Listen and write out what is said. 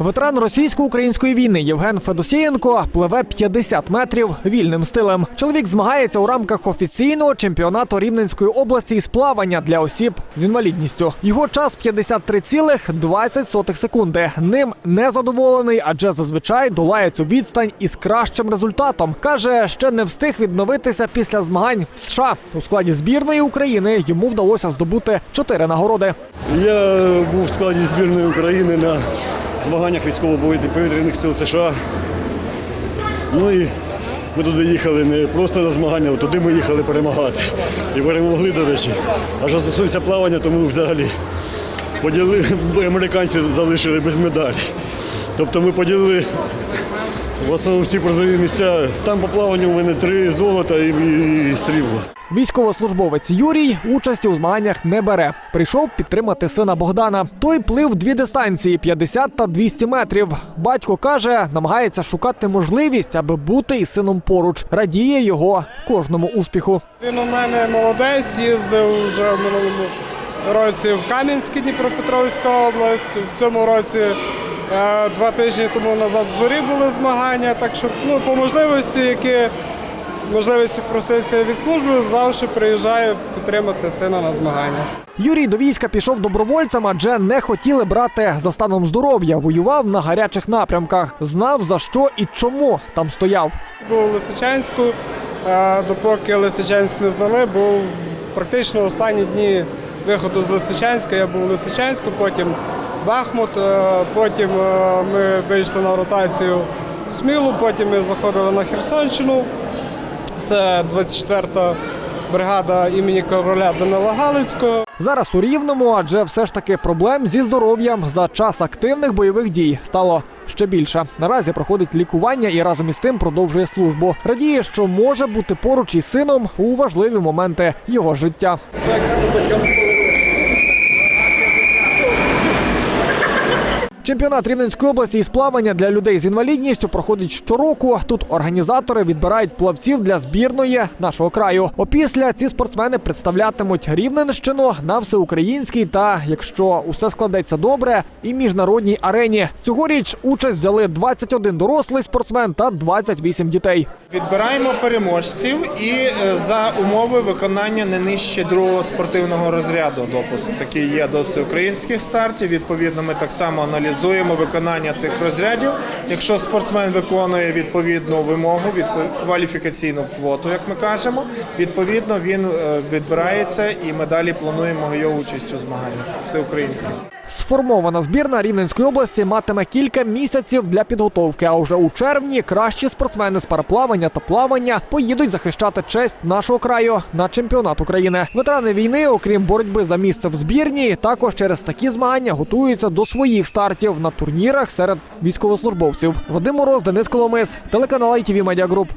Ветеран російсько-української війни Євген Федосієнко пливе 50 метрів вільним стилем. Чоловік змагається у рамках офіційного чемпіонату Рівненської області із плавання для осіб з інвалідністю. Його час 53,20 секунди. Ним не задоволений, адже зазвичай долає цю відстань із кращим результатом. каже, ще не встиг відновитися після змагань в США. У складі збірної України йому вдалося здобути чотири нагороди. Я був в складі збірної України на змаганнях військово-повітряних сил США. Ну і ми туди їхали не просто на змагання, а туди ми їхали перемагати. І перемогли, до речі. А що стосується плавання, то ми взагалі поділили, американців залишили без медалі. Тобто ми поділили в основному всі призові місця. Там по плаванню у мене три золота і, і срібло. Військовослужбовець Юрій участі у змаганнях не бере. Прийшов підтримати сина Богдана. Той плив дві дистанції 50 та 200 метрів. Батько каже, намагається шукати можливість, аби бути із сином поруч. Радіє його кожному успіху. Він у мене молодець, їздив вже в минулому році в Кам'янськ, Дніпропетровська область. В цьому році два тижні тому назад в зорі були змагання. Так що ну, по можливості, які можливість відпроситися від служби, завжди приїжджаю підтримати сина на змаганнях. Юрій до війська пішов добровольцем, адже не хотіли брати за станом здоров'я. Воював на гарячих напрямках. Знав за що і чому там стояв. Був у Лисичанську, допоки Лисичанськ не здали, був практично останні дні виходу з Лисичанська. Я був у Лисичанську, потім Бахмут, е, потім е, ми вийшли на ротацію Смілу, потім ми заходили на Херсонщину. Це 24-та бригада імені короля Данила Галицького. Зараз у рівному, адже все ж таки проблем зі здоров'ям за час активних бойових дій стало ще більше. Наразі проходить лікування і разом із тим продовжує службу. Радіє, що може бути поруч із сином у важливі моменти його життя. Чемпіонат Рівненської області із плавання для людей з інвалідністю проходить щороку. Тут організатори відбирають плавців для збірної нашого краю. Опісля ці спортсмени представлятимуть Рівненщину на всеукраїнській та, якщо усе складеться добре, і міжнародній арені. Цьогоріч участь взяли 21 дорослий спортсмен та 28 дітей. Відбираємо переможців і е, за умови виконання не нижче другого спортивного розряду допуск. Такий є до всеукраїнських стартів. Відповідно, ми так само аналізуємо виконання цих розрядів. Якщо спортсмен виконує відповідну вимогу, від кваліфікаційну квоту, як ми кажемо, відповідно він е, відбирається і ми далі плануємо його участь у змаганнях всеукраїнських. Сформована збірна Рівненської області матиме кілька місяців для підготовки. А вже у червні кращі спортсмени з параплавання та плавання поїдуть захищати честь нашого краю на чемпіонат України. Ветерани війни, окрім боротьби за місце в збірні, також через такі змагання готуються до своїх стартів на турнірах серед військовослужбовців. Вадим Мороз, Денис Коломис, телеканал ITV Media Group.